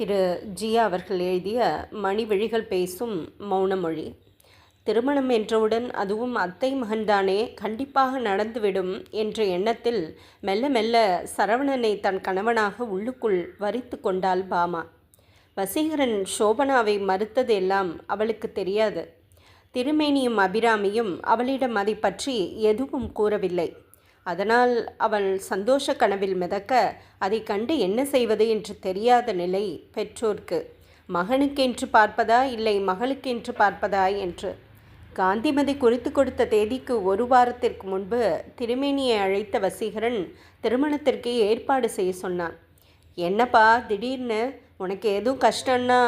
திரு ஜியா அவர்கள் எழுதிய மணிவழிகள் பேசும் மௌனமொழி. திருமணம் என்றவுடன் அதுவும் அத்தை மகன்தானே கண்டிப்பாக நடந்துவிடும் என்ற எண்ணத்தில் மெல்ல மெல்ல சரவணனை தன் கணவனாக உள்ளுக்குள் வரித்து கொண்டாள் பாமா. வசீகரன் சோபனாவை மறுத்தது எல்லாம் அவளுக்கு தெரியாது. திருமேனியும் அபிராமியும் அவளிடம் அதை பற்றி எதுவும் கூறவில்லை. அதனால் அவள் சந்தோஷ கனவில் மிதக்க அதை கண்டு என்ன செய்வது என்று தெரியாத நிலை பெற்றோர்க்கு. மகனுக்கென்று பார்ப்பதா இல்லை மகளுக்கென்று பார்ப்பதா? என்று. காந்திமதி குறித்து கொடுத்த தேதிக்கு ஒரு வாரத்திற்கு முன்பு திருமேனியை அழைத்த வசீகரன் திருமணத்திற்கு ஏற்பாடு செய்ய சொன்னான். என்னப்பா திடீர்னு? உனக்கு எதுவும் கஷ்டம்னா?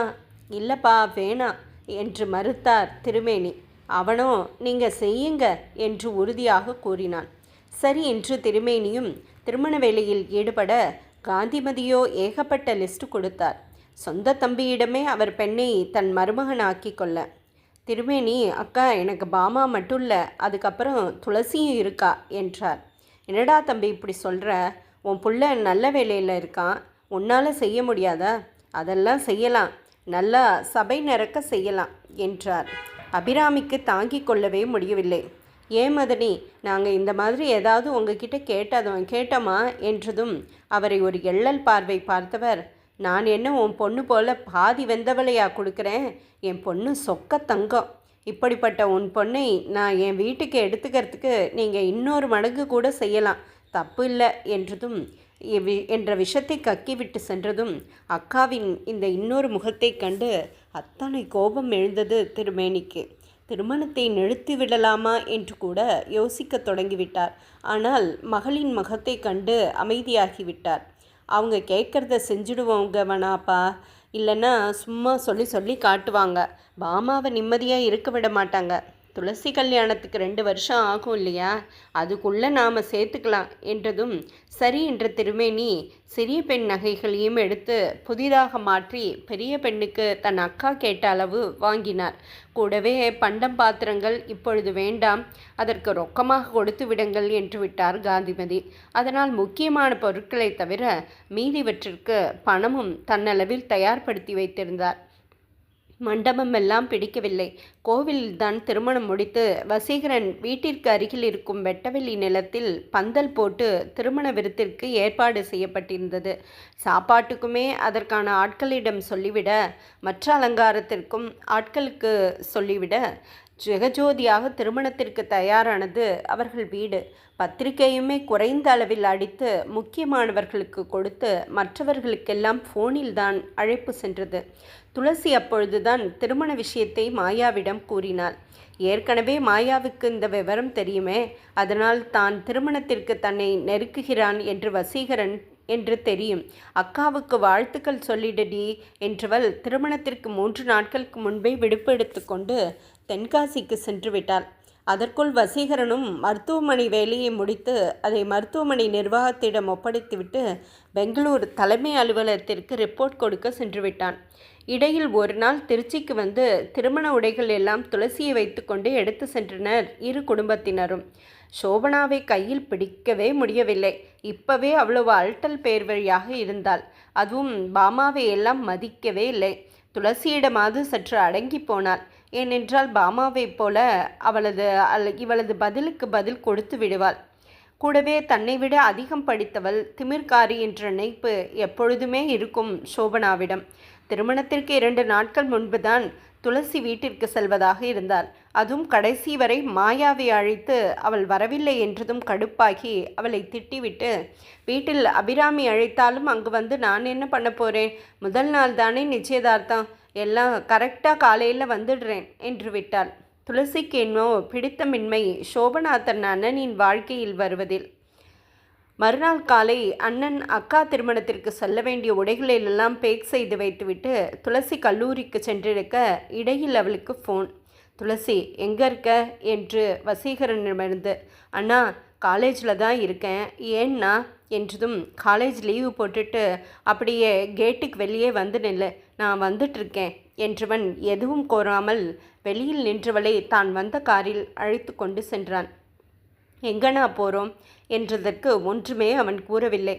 இல்லைப்பா வேணாம் என்று மறுத்தார் திருமேனி. அவனோ நீங்கள் செய்யுங்க என்று உறுதியாக கூறினான். சரி என்று திருமேனியும் திருமண வேலையில் ஈடுபட காந்திமதியோ ஏகப்பட்ட லிஸ்ட் கொடுத்தார். சொந்த தம்பியிடமே அவர் பெண்ணை தன் மருமகனாக்கி கொள்ள. திருமேனி அக்கா எனக்கு பாமா மட்டும் இல்லை அதுக்கப்புறம் துளசியும் இருக்கா? என்றார். என்னடா தம்பி இப்படி சொல்கிற உன் புள்ள நல்ல வேலையில் இருக்கான் உன்னால் செய்ய முடியாதா? அதெல்லாம் செய்யலாம். நல்லா சபை நிறக்க செய்யலாம் என்றார். அபிராமிக்கு தாங்கிக் கொள்ளவே முடியவில்லை. ஏன் மதனி நாங்கள் இந்த மாதிரி ஏதாவது உங்ககிட்ட கேட்டதும் கேட்டோமா? என்றதும் அவரை ஒரு எள்ளல் பார்வை பார்த்தவர் நான் என்ன உன் பொண்ணு போல பாதி வெந்தவளையா கொடுக்குறேன்? என் பொண்ணு சொக்க தங்கம். இப்படிப்பட்ட உன் பொண்ணை நான் என் வீட்டுக்கு எடுத்துக்கிறதுக்கு நீங்கள் இன்னொரு மடங்கு கூட செய்யலாம். தப்பு இல்லை என்றதும் என்ற விஷத்தை கக்கிவிட்டு சென்றதும் அக்காவின் இந்த இன்னொரு முகத்தை கண்டு அத்தனை கோபம் எழுந்தது திருமேனிக்கு. திருமணத்தை நிறுத்தி விடலாமா என்று கூட யோசிக்க தொடங்கிவிட்டார். ஆனால் மகளின் முகத்தை கண்டு அமைதியாகிவிட்டார். அவங்க கேட்குறத செஞ்சுடுவோங்க வேணாப்பா இல்லைன்னா சும்மா சொல்லி சொல்லி காட்டுவாங்க. பாமாவை நிம்மதியாக இருக்க விட மாட்டாங்க. துளசி கல்யாணத்துக்கு ரெண்டு வருஷம் ஆகும் இல்லையா? அதுக்குள்ளே நாம் சேர்த்துக்கலாம் என்றதும் சரி என்ற திருமேனி சிறிய பெண் நகைகளையும் எடுத்து புதிதாக மாற்றி பெரிய பெண்ணுக்கு தன் அக்கா கேட்ட அளவு வாங்கினார். கூடவே பண்டம் பாத்திரங்கள் இப்பொழுது வேண்டாம் அதற்கு ரொக்கமாக கொடுத்து விடுங்கள் என்று விட்டார் காந்திமதி. அதனால் முக்கியமான பொருட்களை தவிர மீதிவற்றிற்கு பணமும் தன்னளவில் தயார்படுத்தி வைத்திருந்தார். மண்டபம் எல்லாம் பிடிக்கவில்லை. கோவிலில்தான் திருமணம் முடித்து வசீகரன் வீட்டிற்கு அருகில் இருக்கும் வெட்டவெளி நிலத்தில் பந்தல் போட்டு திருமண விருத்திற்கு ஏற்பாடு செய்யப்பட்டிருந்தது. சாப்பாட்டுக்குமே அதற்கான ஆட்களிடம் சொல்லிவிட மற்ற அலங்காரத்திற்கும் ஆட்களுக்கு சொல்லிவிட ஜெகஜோதியாக திருமணத்திற்கு தயாரானது அவர்கள் வீடு. பத்திரிகையுமே குறைந்த அளவில் அடித்து முக்கியமானவர்களுக்கு கொடுத்து மற்றவர்களுக்கெல்லாம் ஃபோனில் தான் அழைப்பு சென்றது. துளசி அப்பொழுதுதான் திருமண விஷயத்தை மாயாவிடம் கூறினாள். ஏற்கனவே மாயாவுக்கு இந்த விவரம் தெரியுமே. அதனால் தான் திருமணத்திற்கு தன்னை நெருக்குகிறான் என்று வசீகரன் என்று தெரியும். அக்காவுக்கு வாழ்த்துக்கள் சொல்லிடடி என்றவள் திருமணத்திற்கு மூன்று நாட்களுக்கு முன்பே விடுப்பு எடுத்துக்கொண்டு தென்காசிக்கு சென்று விட்டாள். அதற்குள் வசீகரனும் மருத்துவமனை வேலையை முடித்து அதை மருத்துவமனை நிர்வாகத்திடம் ஒப்படைத்துவிட்டு பெங்களூர் தலைமை அலுவலகத்திற்கு ரிப்போர்ட் கொடுக்க சென்று விட்டான். இடையில் ஒரு நாள் திருச்சிக்கு வந்து திருமண உடைகள் எல்லாம் துளசியை வைத்துக்கொண்டு எடுத்து சென்றனர் இரு குடும்பத்தினரும். சோபனாவை கையில் பிடிக்கவே முடியவில்லை. இப்பவே அவ்வளவு அல்ட்டல் பேர் வழியாக இருந்தாள். அதுவும் பாமாவை எல்லாம் மதிக்கவே இல்லை. துளசியிடமாவது சற்று அடங்கி போனாள். ஏனென்றால் பாமாவைப் போல அவளது அல் இவளது பதிலுக்கு பதில் கொடுத்து விடுவாள். கூடவே தன்னை விட அதிகம் படித்தவள் திமிர்காரி என்ற நினைப்பு எப்பொழுதுமே இருக்கும் சோபனாவிடம். திருமணத்திற்கு இரண்டு நாட்கள் முன்புதான் துளசி வீட்டிற்கு செல்வதாக இருந்தாள். அதுவும் கடைசி வரை மாயாவை அழைத்து அவள் வரவில்லை என்றதும் கடுப்பாகி அவளை திட்டிவிட்டு வீட்டில் அபிராமி அழைத்தாலும் அங்கு வந்து நான் என்ன பண்ண போகிறேன் முதல் நாள் தானே நிச்சயதார்த்தம். எல்லாம் கரெக்டாக காலையில் வந்துடுறேன் என்று விட்டாள். துளசிக்கு என்னோ பிடித்தமின்மை மின்மை சோபநாதன் அண்ணனின் வாழ்க்கையில் வருவதில் மறுநாள் காலை அண்ணன் அக்கா திருமணத்திற்கு செல்ல வேண்டிய உடைகளிலெல்லாம் பேக் செய்து வைத்துவிட்டு துளசி கல்லூரிக்கு சென்றிருக்க இடையில் அவளுக்கு ஃபோன் துளசி எங்கே இருக்க? என்று வசீகரனிடமிருந்து அண்ணா காலேஜில் தான் இருக்கேன். ஏன்னா? என்றதும் காலேஜ் லீவு போட்டுட்டு அப்படியே கேட்டுக்கு வெளியே வந்து நில்லு. நான் வந்துட்டுருக்கேன். என்றவன் எதுவும் கோராமல் வெளியில் நின்றவளை தான் வந்த காரில் அழைத்து கொண்டு சென்றான். எங்கண்ணா போகிறோம் என்றதற்கு ஒன்றுமே அவன் கூறவில்லை.